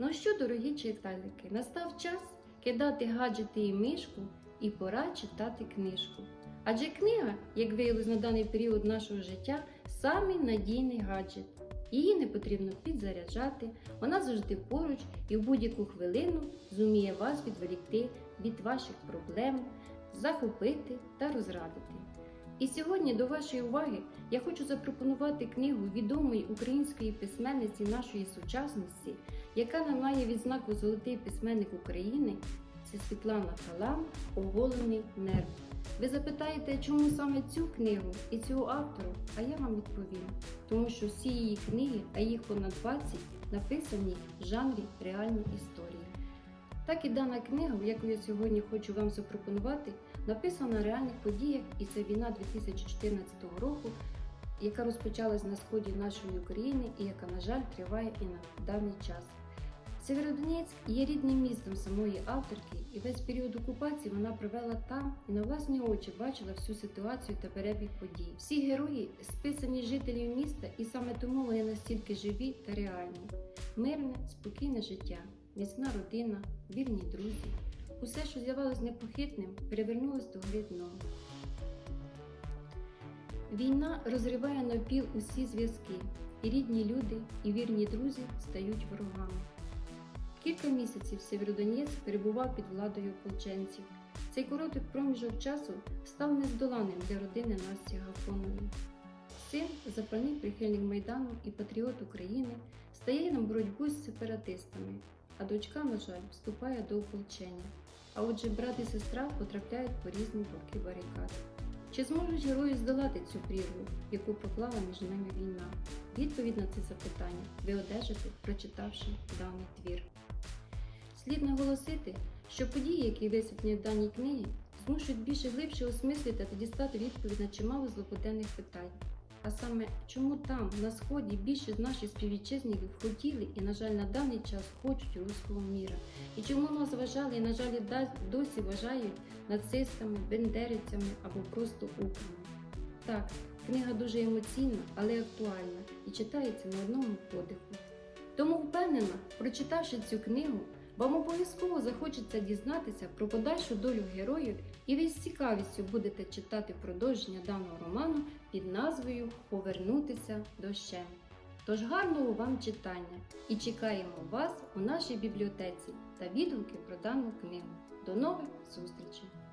Ну що, дорогі читальники, настав час кидати гаджети і мишку і пора читати книжку. Адже книга, як виявилось на даний період нашого життя, самий надійний гаджет. Її не потрібно підзаряджати, вона завжди поруч і в будь-яку хвилину зуміє вас відволікти від ваших проблем, захопити та розрадити. І сьогодні до вашої уваги я хочу запропонувати книгу відомої української письменниці нашої сучасності, яка не має відзнаку Золотий письменник України. Це Світлана Талан Оголений нерв. Ви запитаєте, чому саме цю книгу і цього автору? А я вам відповім. Тому що всі її книги, а їх понад 20, написані в жанрі реальні історії. Так і дана книга, яку я сьогодні хочу вам запропонувати, написана на реальних подіях, і це війна 2014 року, яка розпочалась на сході нашої України і яка, на жаль, триває і на даний час. Сєвєродонецьк є рідним містом самої авторки, і весь період окупації вона провела там і на власні очі бачила всю ситуацію та перебіг подій. Всі герої списані жителів міста, і саме тому вони настільки живі та реальні. Мирне, спокійне життя, міцна родина, вірні друзі. Усе, що з'явилось непохитним, перевернулось до гри дном. Війна розриває напіл усі зв'язки, і рідні люди, і вірні друзі стають ворогами. Кілька місяців Сєвєродонецьк перебував під владою ополченців. Цей короткий проміжок часу став нездоланним для родини Насті Гафонової. Син, запальний прихильник Майдану і патріот України, стає на боротьбу з сепаратистами, а дочка, на жаль, вступає до ополчення. А отже, брат і сестра потрапляють по різні боки барикад. Чи зможуть герої здолати цю прірву, яку поклала між ними війна? Відповідь на це запитання ви одержите, прочитавши даний твір. Слід наголосити, що події, які висвітлені в даній книгі, змушують більше глибше осмислити та дістати відповідь на чимало злопотенних питань. А саме, чому там, на сході, більшість наших співвітчизників хотіли і, на жаль, на даний час хочуть руського міра, і чому нас вважали і, на жаль, досі вважають нацистами, бендерівцями або просто украми. Так, книга дуже емоційна, але актуальна і читається на одному подиху. Тому впевнена, прочитавши цю книгу, вам обов'язково захочеться дізнатися про подальшу долю героїв, і ви з цікавістю будете читати продовження даного роману під назвою Повернутися до ще. Тож гарного вам читання і чекаємо вас у нашій бібліотеці та відгуки про дану книгу. До нових зустрічей!